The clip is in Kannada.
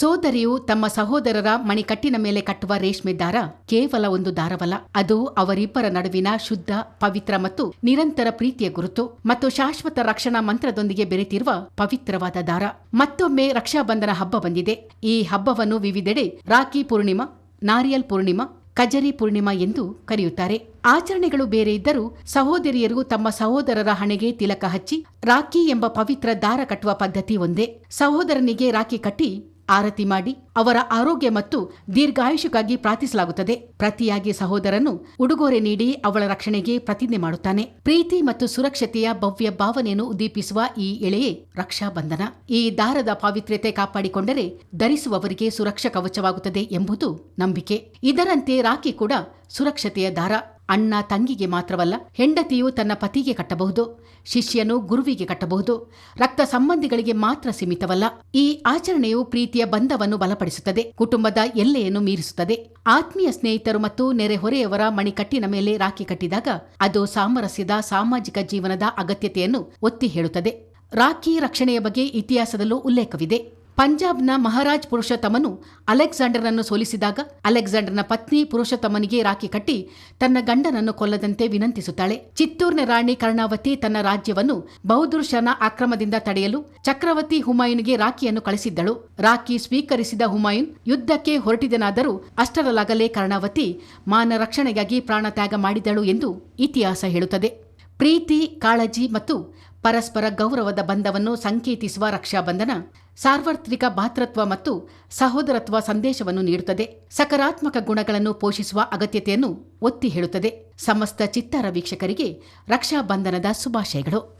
ಸಹೋದರಿಯು ತಮ್ಮ ಸಹೋದರರ ಮಣಿಕಟ್ಟಿನ ಮೇಲೆ ಕಟ್ಟುವ ರೇಷ್ಮೆ ದಾರ, ಕೇವಲ ಒಂದು ದಾರವಲ್ಲ. ಅದು ಅವರಿಬ್ಬರ ನಡುವಿನ ಶುದ್ಧ, ಪವಿತ್ರ ಮತ್ತು ನಿರಂತರ ಪ್ರೀತಿಯ ಗುರುತು ಮತ್ತು ಶಾಶ್ವತ ರಕ್ಷಣಾ ಮಂತ್ರದೊಂದಿಗೆ ಬೆರೆತಿರುವ ಪವಿತ್ರವಾದ ದಾರ. ಮತ್ತೊಮ್ಮೆ ರಕ್ಷಾಬಂಧನ ಹಬ್ಬ ಬಂದಿದೆ. ಈ ಹಬ್ಬವನ್ನು ವಿವಿಧೆಡೆ ರಾಖಿ ಪೂರ್ಣಿಮಾ, ನಾರಿಯಲ್ ಪೂರ್ಣಿಮಾ, ಕಜರಿ ಪೂರ್ಣಿಮಾ ಎಂದು ಕರೆಯುತ್ತಾರೆ. ಆಚರಣೆಗಳು ಬೇರೆ ಇದ್ದರೂ ಸಹೋದರಿಯರು ತಮ್ಮ ಸಹೋದರರ ಹಣೆಗೆ ತಿಲಕ ಹಚ್ಚಿ ರಾಖಿ ಎಂಬ ಪವಿತ್ರ ದಾರ ಕಟ್ಟುವ ಪದ್ಧತಿ ಒಂದೇ. ಸಹೋದರನಿಗೆ ರಾಖಿ ಕಟ್ಟಿ ಆರತಿ ಮಾಡಿ ಅವರ ಆರೋಗ್ಯ ಮತ್ತು ದೀರ್ಘಾಯುಷಕ್ಕಾಗಿ ಪ್ರಾರ್ಥಿಸಲಾಗುತ್ತದೆ. ಪ್ರತಿಯಾಗಿ ಸಹೋದರನು ಉಡುಗೊರೆ ನೀಡಿ ಅವಳ ರಕ್ಷಣೆಗೆ ಪ್ರತಿಜ್ಞೆ ಮಾಡುತ್ತಾನೆ. ಪ್ರೀತಿ ಮತ್ತು ಸುರಕ್ಷತೆಯ ಭವ್ಯ ಭಾವನೆಯನ್ನು ಉದ್ದೀಪಿಸುವ ಈ ಎಳೆಯೇ ರಕ್ಷಾಬಂಧನ ಈ ದಾರದ ಪಾವಿತ್ರ್ಯತೆ ಕಾಪಾಡಿಕೊಂಡರೆ ಧರಿಸುವವರಿಗೆ ಸುರಕ್ಷಾ ಕವಚವಾಗುತ್ತದೆ ಎಂಬುದು ನಂಬಿಕೆ. ಇದರಂತೆ ರಾಖಿ ಕೂಡ ಸುರಕ್ಷತೆಯ ದಾರ. ಅಣ್ಣ ತಂಗಿಗೆ ಮಾತ್ರವಲ್ಲ, ಹೆಂಡತಿಯು ತನ್ನ ಪತಿಗೆ ಕಟ್ಟಬಹುದು, ಶಿಷ್ಯನು ಗುರುವಿಗೆ ಕಟ್ಟಬಹುದು, ರಕ್ತ ಸಂಬಂಧಿಗಳಿಗೆ ಮಾತ್ರ ಸೀಮಿತವಲ್ಲ. ಈ ಆಚರಣೆಯು ಪ್ರೀತಿಯ ಬಂಧವನ್ನು ಬಲಪಡಿಸುತ್ತದೆ, ಕುಟುಂಬದ ಎಲ್ಲೆಯನ್ನು ಮೀರಿಸುತ್ತದೆ. ಆತ್ಮೀಯ ಸ್ನೇಹಿತರು ಮತ್ತು ನೆರೆಹೊರೆಯವರ ಮಣಿಕಟ್ಟಿನ ಮೇಲೆ ರಾಖಿ ಕಟ್ಟಿದಾಗ, ಅದು ಸಾಮರಸ್ಯದ ಸಾಮಾಜಿಕ ಜೀವನದ ಅಗತ್ಯತೆಯನ್ನು ಒತ್ತಿ ಹೇಳುತ್ತದೆ. ರಾಖಿ ರಕ್ಷಣೆಯ ಬಗ್ಗೆ ಇತಿಹಾಸದಲ್ಲೂ ಉಲ್ಲೇಖವಿದೆ. ಪಂಜಾಬ್ನ ಮಹಾರಾಜ್ ಪುರುಷೋತ್ತಮನು ಅಲೆಕ್ಸಾಂಡರ್ನನ್ನು ಸೋಲಿಸಿದಾಗ ಅಲೆಕ್ಸಾಂಡರ್ನ ಪತ್ನಿ ಪುರುಷೋತ್ತಮನಿಗೆ ರಾಖಿ ಕಟ್ಟಿ ತನ್ನ ಗಂಡನನ್ನು ಕೊಲ್ಲದಂತೆ ವಿನಂತಿಸುತ್ತಾಳೆ. ಚಿತ್ತೂರ್ನ ರಾಣಿ ಕರ್ಣಾವತಿ ತನ್ನ ರಾಜ್ಯವನ್ನು ಬೌದ್ಧರ್ ಶನ ಆಕ್ರಮದಿಂದ ತಡೆಯಲು ಚಕ್ರವರ್ತಿ ಹುಮಾಯೂನ್ಗೆ ರಾಖಿಯನ್ನು ಕಳಿಸಿದ್ದಳು. ರಾಖಿ ಸ್ವೀಕರಿಸಿದ ಹುಮಾಯೂನ್ ಯುದ್ಧಕ್ಕೆ ಹೊರಟಿದನಾದರೂ ಅಷ್ಟರಲ್ಲಾಗಲೇ ಕರ್ಣಾವತಿ ಮಾನ ರಕ್ಷಣೆಗಾಗಿ ಪ್ರಾಣ ತ್ಯಾಗ ಮಾಡಿದಳು ಎಂದು ಇತಿಹಾಸ ಹೇಳುತ್ತದೆ. ಪ್ರೀತಿ, ಕಾಳಜಿ ಮತ್ತು ಪರಸ್ಪರ ಗೌರವದ ಬಂಧವನ್ನು ಸಂಕೇತಿಸುವ ರಕ್ಷಾಬಂಧನ ಸಾರ್ವತ್ರಿಕ ಭಾತೃತ್ವ ಮತ್ತು ಸಹೋದರತ್ವ ಸಂದೇಶವನ್ನು ನೀಡುತ್ತದೆ. ಸಕಾರಾತ್ಮಕ ಗುಣಗಳನ್ನು ಪೋಷಿಸುವ ಅಗತ್ಯತೆಯನ್ನು ಒತ್ತಿ ಹೇಳುತ್ತದೆ. ಸಮಸ್ತ ಚಿತ್ತಾರ ವೀಕ್ಷಕರಿಗೆ ರಕ್ಷಾಬಂಧನದ ಶುಭಾಶಯಗಳು.